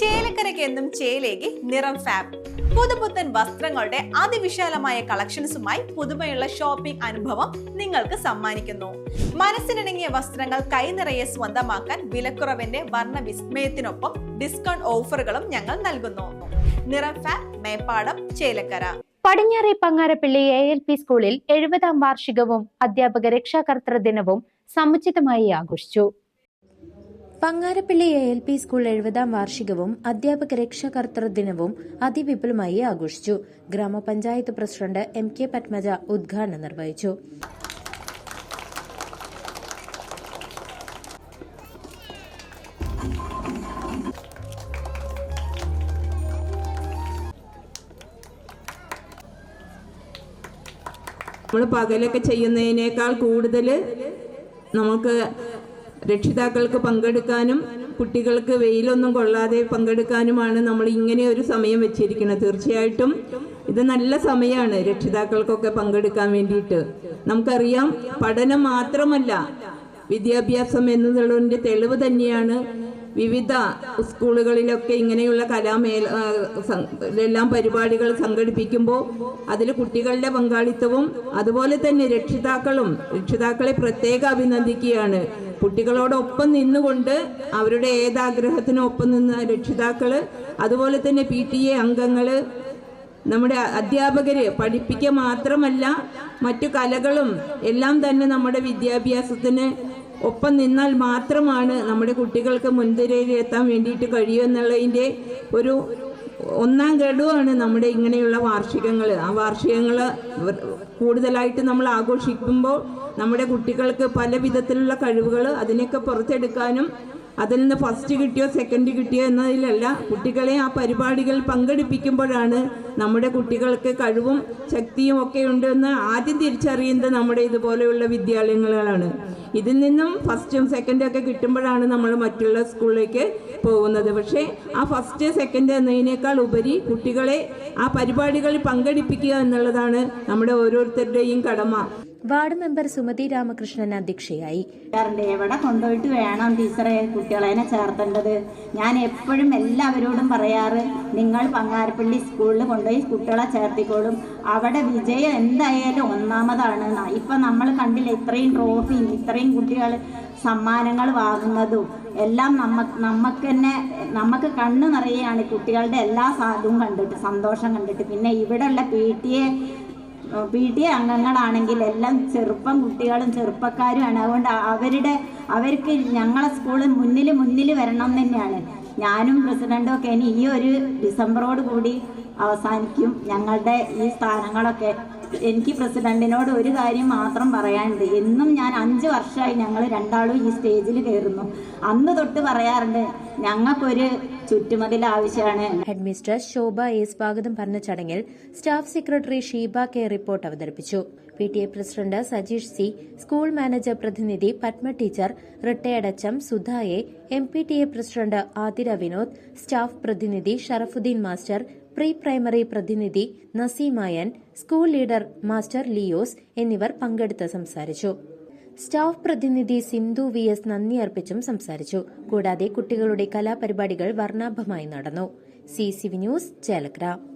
ചേലക്കരയ്ക്ക് എന്നും ചേലേക്ക് നിറം ഫാബ്. പുതുപുത്തൻ വസ്ത്രങ്ങളുടെ അതിവിശാലമായ കളക്ഷൻസുമായി പുതുമയുള്ള ഷോപ്പിംഗ് അനുഭവം നിങ്ങൾക്ക് സമ്മാനിക്കുന്നു. മനസ്സിനിണങ്ങിയ വസ്ത്രങ്ങൾ കൈനിറയെ സ്വന്തമാക്കാൻ വിലക്കുറവിന്റെ വർണ വിസ്മയത്തിനൊപ്പം ഡിസ്കൗണ്ട് ഓഫറുകളും ഞങ്ങൾ നൽകുന്നു. നിറം ഫാബ് മേപ്പാടം ചേലക്കര. പടിഞ്ഞാറെ പങ്ങാരപ്പള്ളി എ എൽ പി സ്കൂളിൽ എഴുപതാം വാർഷികവും അധ്യാപക രക്ഷാകർത്തൃ ദിനവും സമുചിതമായി ആഘോഷിച്ചു. Pangarappally A L P school എഴുപതാം വാർഷികവും അധ്യാപക രക്ഷാകർത്തൃ ദിനവും അതിവിപുലമായി ആഘോഷിച്ചു. ഗ്രാമപഞ്ചായത്ത് പ്രസിഡന്റ് എം കെ പത്മജ ഉദ്ഘാടനം നിർവഹിച്ചു. നമ്മൾ പകലൊക്കെ ചെയ്യുന്നതിനേക്കാൾ കൂടുതൽ നമുക്ക് രക്ഷിതാക്കൾക്ക് പങ്കെടുക്കാനും കുട്ടികൾക്ക് വെയിലൊന്നും കൊള്ളാതെ പങ്കെടുക്കാനുമാണ് നമ്മൾ ഇങ്ങനെ ഒരു സമയം വെച്ചിരിക്കുന്നത്. തീർച്ചയായിട്ടും ഇത് നല്ല സമയമാണ് രക്ഷിതാക്കൾക്കൊക്കെ പങ്കെടുക്കാൻ വേണ്ടിയിട്ട്. നമുക്കറിയാം പഠനം മാത്രമല്ല വിദ്യാഭ്യാസം എന്നതിന്റെ തെളിവ് തന്നെയാണ് വിവിധ സ്കൂളുകളിലൊക്കെ ഇങ്ങനെയുള്ള കലാമേല എല്ലാം പരിപാടികൾ സംഘടിപ്പിക്കുമ്പോൾ അതിൽ കുട്ടികളുടെ പങ്കാളിത്തവും അതുപോലെ തന്നെ രക്ഷിതാക്കളും രക്ഷിതാക്കളെ പ്രത്യേകം അഭിനന്ദിക്കുകയാണ്. കുട്ടികളോടൊപ്പം നിന്നുകൊണ്ട് അവരുടെ ഏതാഗ്രഹത്തിനും ഒപ്പം നിന്ന രക്ഷിതാക്കൾ അതുപോലെ തന്നെ പി ടി എ അംഗങ്ങൾ നമ്മുടെ അധ്യാപകർ പഠിപ്പിക്കുക മാത്രമല്ല മറ്റു കലകളും എല്ലാം തന്നെ നമ്മുടെ വിദ്യാഭ്യാസത്തിന് ഒപ്പം നിന്നാൽ മാത്രമാണ് നമ്മുടെ കുട്ടികൾക്ക് മുൻതിരയിലെത്താൻ വേണ്ടിയിട്ട് കഴിയുമെന്നുള്ളതിന്റെ ഒരു ഒന്നാം ഗഡുവാണ് നമ്മുടെ ഇങ്ങനെയുള്ള വാർഷികങ്ങൾ. ആ വാർഷികങ്ങൾ കൂടുതലായിട്ട് നമ്മൾ ആഘോഷിക്കുമ്പോൾ നമ്മുടെ കുട്ടികൾക്ക് പല വിധത്തിലുള്ള കഴിവുകൾ അതിനൊക്കെ പുറത്തെടുക്കാനും അതിൽ നിന്ന് ഫസ്റ്റ് കിട്ടിയോ സെക്കൻഡ് കിട്ടിയോ എന്നതിലല്ല. കുട്ടികളെ ആ പരിപാടികൾ പങ്കെടുപ്പിക്കുമ്പോഴാണ് നമ്മുടെ കുട്ടികൾക്ക് കഴിവും ശക്തിയും ഒക്കെ ഉണ്ടെന്ന് ആദ്യം തിരിച്ചറിയുന്നത് നമ്മുടെ ഇതുപോലെയുള്ള വിദ്യാലയങ്ങളാണ്. ഇതിൽ നിന്നും ഫസ്റ്റും സെക്കൻഡും ഒക്കെ കിട്ടുമ്പോഴാണ് നമ്മൾ മറ്റുള്ള സ്കൂളിലേക്ക് പോകുന്നത്. പക്ഷേ ആ ഫസ്റ്റ് സെക്കൻഡ് എന്നതിനേക്കാൾ ഉപരി കുട്ടികളെ ആ പരിപാടികളിൽ പങ്കെടുപ്പിക്കുക എന്നുള്ളതാണ് നമ്മുടെ ഓരോരുത്തരുടെയും കടമ. വാർഡ് മെമ്പർ സുമതി രാമകൃഷ്ണൻ അധ്യക്ഷയായി. എവിടെ കൊണ്ടുപോയിട്ട് വേണം ടീച്ചറെ കുട്ടികളെ ചേർത്തേണ്ടത്? ഞാൻ എപ്പോഴും എല്ലാവരോടും പറയാറ് നിങ്ങൾ പങ്ങാരപ്പള്ളി സ്കൂളിൽ കൊണ്ടുപോയി കുട്ടികളെ ചേർത്തിക്കോളും. അവിടെ വിജയം എന്തായാലും ഒന്നാമതാണ്. ന്നാ. ഇപ്പൊ നമ്മൾ കണ്ടില്ല ഇത്രയും ട്രോഫിയും ഇത്രയും കുട്ടികൾ സമ്മാനങ്ങൾ വാങ്ങുന്നതും എല്ലാം നമ്മ നമുക്ക് തന്നെ നമുക്ക് കണ്ണു നിറയാണ് കുട്ടികളുടെ എല്ലാ സാധുവും കണ്ടിട്ട് സന്തോഷം കണ്ടിട്ട്. പിന്നെ ഇവിടെയുള്ള P T A P T അംഗങ്ങളാണെങ്കിൽ എല്ലാം ചെറുപ്പം കുട്ടികളും ചെറുപ്പക്കാരുമാണ്. അതുകൊണ്ട് അവരുടെ അവർക്ക് ഞങ്ങളെ സ്കൂളിൽ മുന്നിൽ മുന്നിൽ വരണം തന്നെയാണ്. ഞാനും പ്രസിഡന്റും ഒക്കെ ഇനി ഈ ഒരു ഡിസംബറോട് കൂടി അവസാനിക്കും ഞങ്ങളുടെ ഈ സ്ഥാനങ്ങളൊക്കെ. എനിക്ക് പ്രസിഡന്റിനോട് ഒരു കാര്യം മാത്രം പറയാനുണ്ട്. എന്നും ഞാൻ അഞ്ച് വർഷമായി ഞങ്ങൾ രണ്ടാളും ഈ സ്റ്റേജിൽ കയറുന്നു. അന്ന് തൊട്ട് പറയാറുണ്ട് ഞങ്ങൾക്കൊരു ചുറ്റുമതിൽ ആവശ്യമാണ്. Head mistress Shobha A. സ്വാഗതം പറഞ്ഞ ചടങ്ങിൽ staff secretary Sheeba K. Report അവതരിപ്പിച്ചു. P. T. A president Sajeesh C school manager പ്രതിനിധി പത്മ ടീച്ചർ റിട്ടയർഡ് അച്ചം സുധായെ Sudha A M. P. T. A president Athira Vinod staff പ്രതിനിധി ഷറഫുദ്ദീൻ മാസ്റ്റർ പ്രീ പ്രൈമറി പ്രതിനിധി നസീമായൻ school leader master ലിയോസ് എന്നിവർ പങ്കെടുത്ത് സംസാരിച്ചു. സ്റ്റാഫ് പ്രതിനിധി സിന്ധു വി എസ് നന്ദി അർപ്പിച്ചും സംസാരിച്ചു. കൂടാതെ കുട്ടികളുടെ കലാപരിപാടികൾ വർണാഭമായി നടന്നു. C C V news Chelakkara.